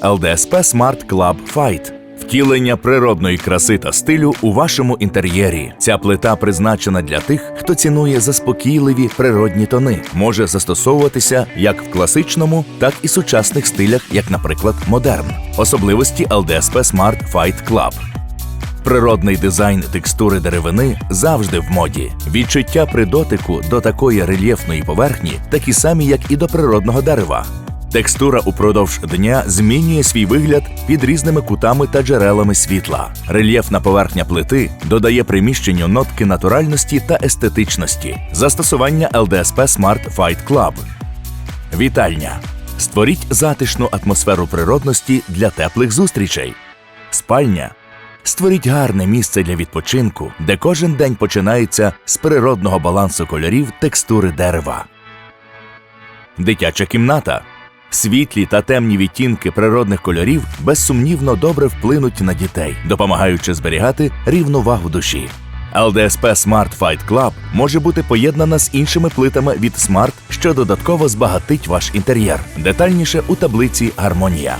LDSP Smart Club Fight. Втілення природної краси та стилю у вашому інтер'єрі. Ця плита призначена для тих, хто цінує заспокійливі природні тони. Може застосовуватися як в класичному, так і сучасних стилях, як, наприклад, модерн. Особливості LDSP Smart Fight Club. Природний дизайн текстури деревини завжди в моді. Відчуття при дотику до такої рельєфної поверхні такі самі, як і до природного дерева. Текстура упродовж дня змінює свій вигляд під різними кутами та джерелами світла. Рельєфна поверхня плити додає приміщенню нотки натуральності та естетичності. Застосування LDSP Smart Fight Club. Вітальня. Створіть затишну атмосферу природності для теплих зустрічей. Спальня. Створіть гарне місце для відпочинку, де кожен день починається з природного балансу кольорів текстури дерева. Дитяча кімната. Світлі та темні відтінки природних кольорів безсумнівно добре вплинуть на дітей, допомагаючи зберігати рівновагу душі. LDSP Smart Fight Club може бути поєднана з іншими плитами від Smart, що додатково збагатить ваш інтер'єр. Детальніше у таблиці Гармонія.